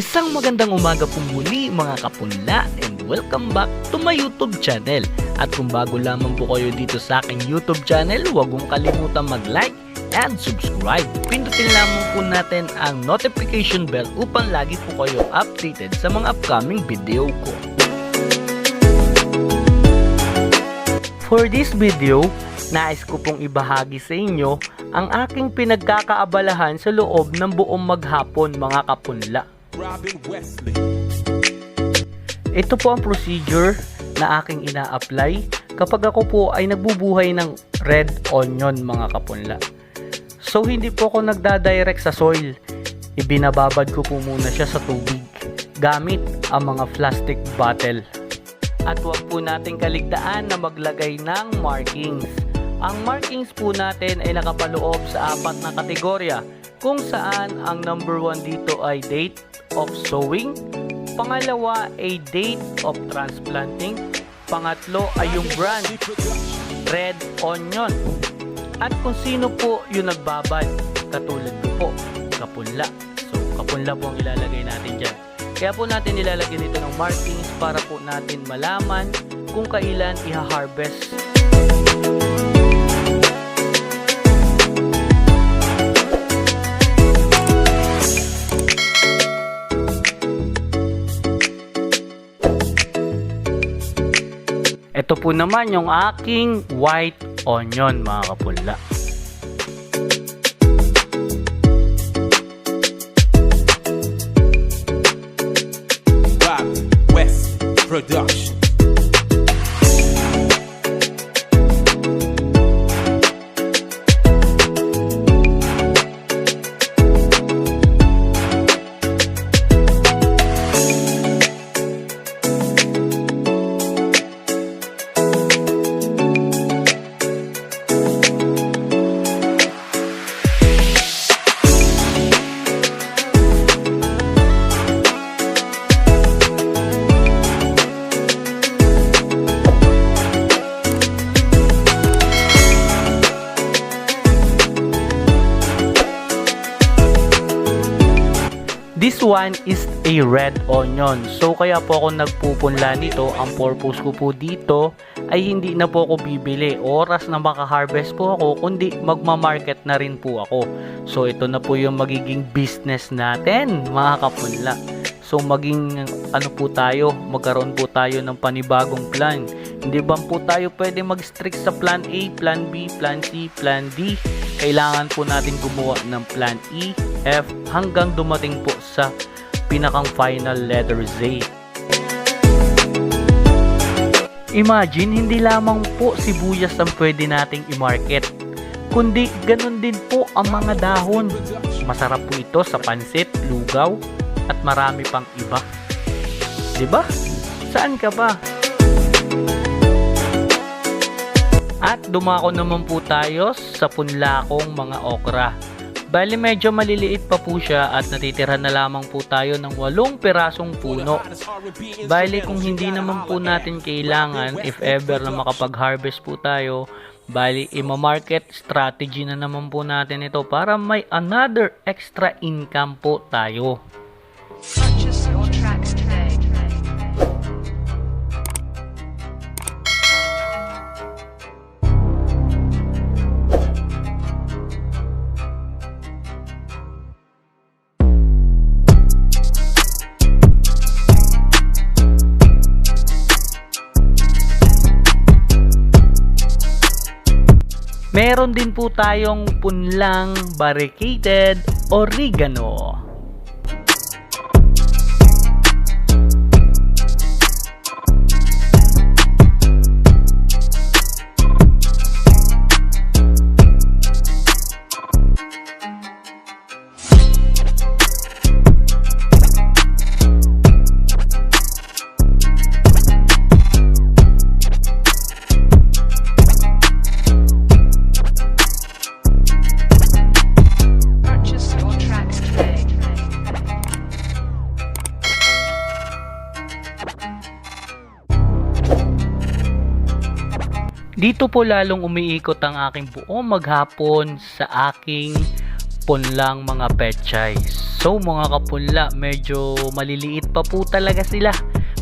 Isang magandang umaga po muli mga kapunla and welcome back to my YouTube channel. At kung bago lamang po kayo dito sa aking YouTube channel, huwag mong kalimutan mag-like and subscribe. Pindutin lamang po natin ang notification bell upang lagi po kayo updated sa mga upcoming video ko. For this video, nais ko pong ibahagi sa inyo ang aking pinagkakaabalahan sa loob ng buong maghapon mga kapunla. Robin Wesley. Ito po ang procedure na aking ina-apply kapag ako po ay nagbubuhay ng red onion mga kapunla. So hindi po ako nagdadirect sa soil. Ibinababad ko po muna siya sa tubig gamit ang mga plastic bottle. At huwag po nating kaligtaan na maglagay ng markings. Ang markings po natin ay nakapaloob sa apat na kategorya kung saan ang number one dito ay date of sowing, pangalawa ay date of transplanting, pangatlo ay yung brand, red onion. At kung sino po yung nagbabad, katulad ko po, kapunla. So, kapunla po ang ilalagay natin dyan. Kaya po natin nilalagyan dito ng markings para po natin malaman kung kailan iha-harvest. Ito po naman yung aking white onion mga kapunla. Robin Wesley Production. This one is a red onion. So kaya po ako nagpupunla nito. Ang purpose ko po dito ay hindi na po ako bibili. Oras na makaharvest po ako, kundi magmamarket na rin po ako. So ito na po yung magiging business natin, mga kapunla. So maging ano po tayo, magkaroon po tayo ng panibagong plan. Hindi ba po tayo pwede mag-strict sa plan A, plan B, plan C, plan D? Kailangan po natin gumawa ng plan E, F hanggang dumating po sa pinakang final letter Z. Imagine, hindi lamang po sibuyas ang pwede nating i-market, kundi ganun din po ang mga dahon. Masarap po ito sa pansit, lugaw, at marami pang iba. ba? Saan ka ba? At dumako naman po tayo sa punlakong mga okra. Bali medyo maliliit pa po siya at natitira na lamang po tayo ng walong pirasong puno. Bali kung hindi naman po natin kailangan if ever na makapag-harvest po tayo, bali ima-market strategy na naman po natin ito para may another extra income po tayo. Meron din po tayong punlang barricaded oregano. Dito po lalong umiikot ang aking buong maghapon sa aking punlang mga pechay. So mga kapunla, medyo maliliit pa po talaga sila.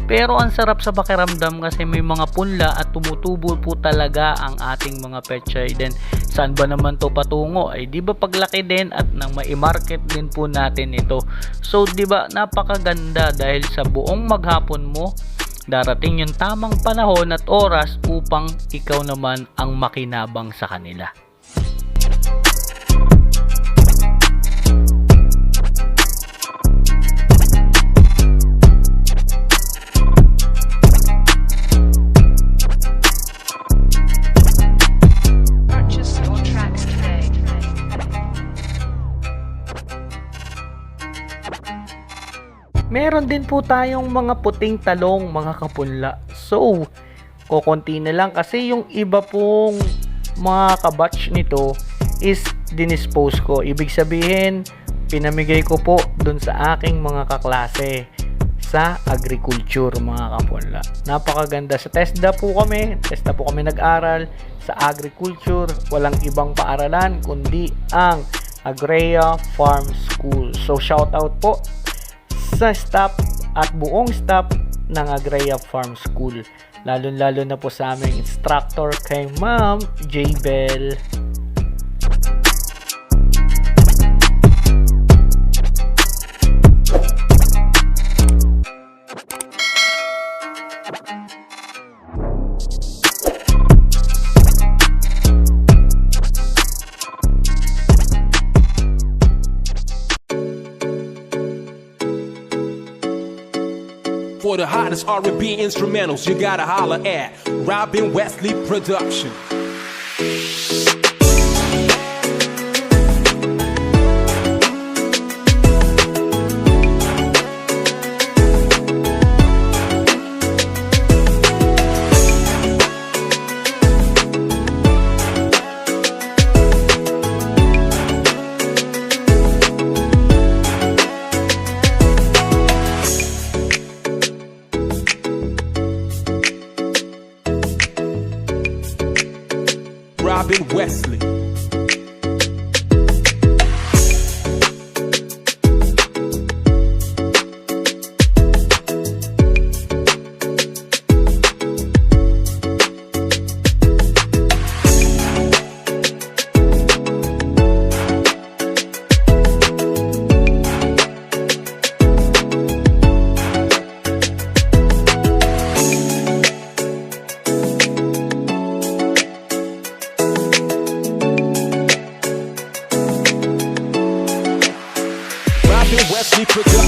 Pero ang sarap sa pakiramdam kasi may mga punla at tumutubo po talaga ang ating mga pechay. Then saan ba naman to patungo? Ay di ba paglaki din at nang mai-market din po natin ito. So di ba napakaganda dahil sa buong maghapon mo darating yung tamang panahon at oras upang ikaw naman ang makinabang sa kanila. Meron din po tayong mga puting talong mga kapunla. So, kokonti na lang kasi yung iba pong mga kabatch nito is dinispose ko. Ibig sabihin, pinamigay ko po dun sa aking mga kaklase sa agriculture mga kapunla. Napakaganda. Sa TESDA po kami, TESDA po kami nag-aral sa agriculture. Walang ibang paaralan kundi ang Agrea Farm School. So shout out po sa staff at buong staff ng Agrea Farm School. Lalo-lalo na po sa aming instructor kay Ma'am J. Bell. The hottest R&B instrumentals, you gotta holler at Robin Wesley Production. Wesley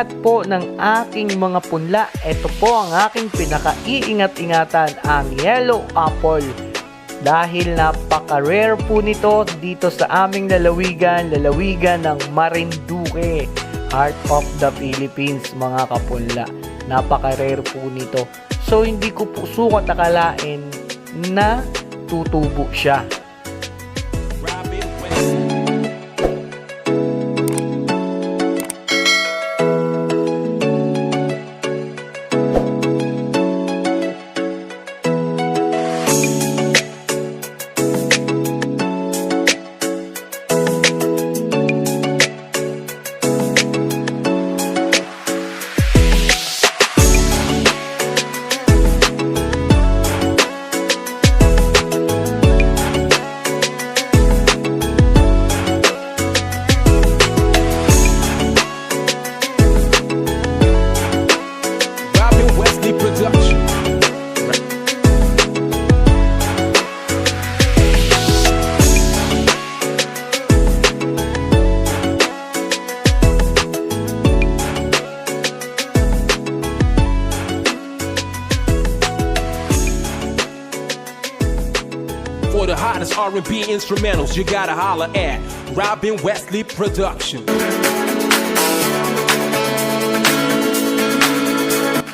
lahat po ng aking mga punla, ito po ang aking pinaka-iingat-ingatan, ang yellow apple. Dahil napaka-rare po nito dito sa aming lalawigan, lalawigan ng Marinduque, Heart of the Philippines, mga kapunla. Napaka-rare po nito. So, hindi ko po sukat akalain na tutubo siya. R&B instrumentals, you gotta holler at Robin Wesley Production.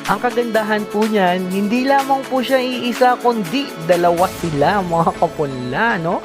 Ang kagandahan po niyan, hindi lamang po siya iisa kundi dalawa sila mga kapunla, no?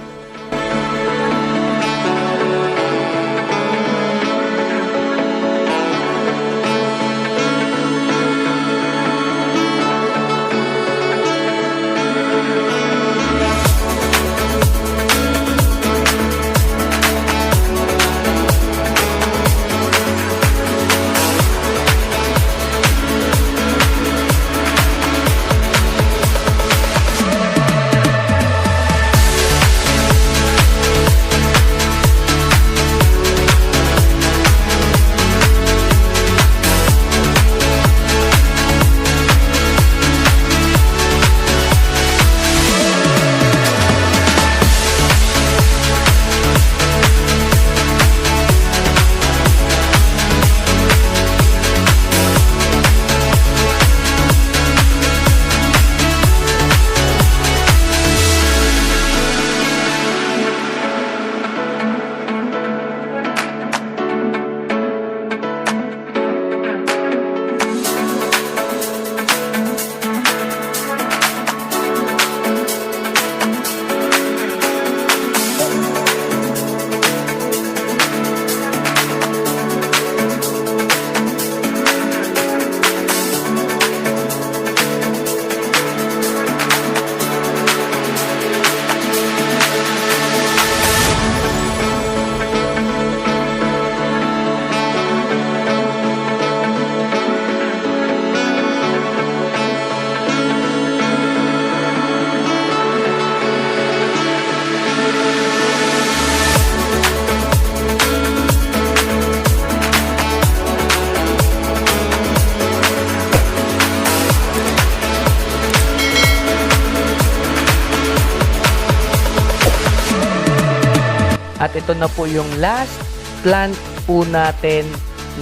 Ito na po yung last plant po natin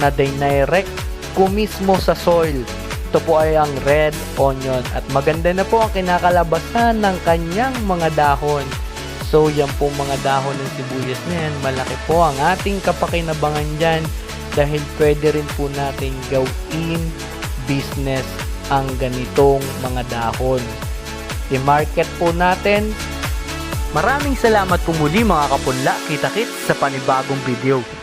na dinirect ko mismo sa soil. Ito po ay ang red onion at maganda na po ang kinakalabasan ng kanyang mga dahon. So yan po mga dahon ng sibuyas na yan. Malaki po ang ating kapakinabangan dyan dahil pwede rin po natin gawin business ang ganitong mga dahon. I-market po natin Maraming salamat po muli mga kapunla. Kita-kits sa panibagong video.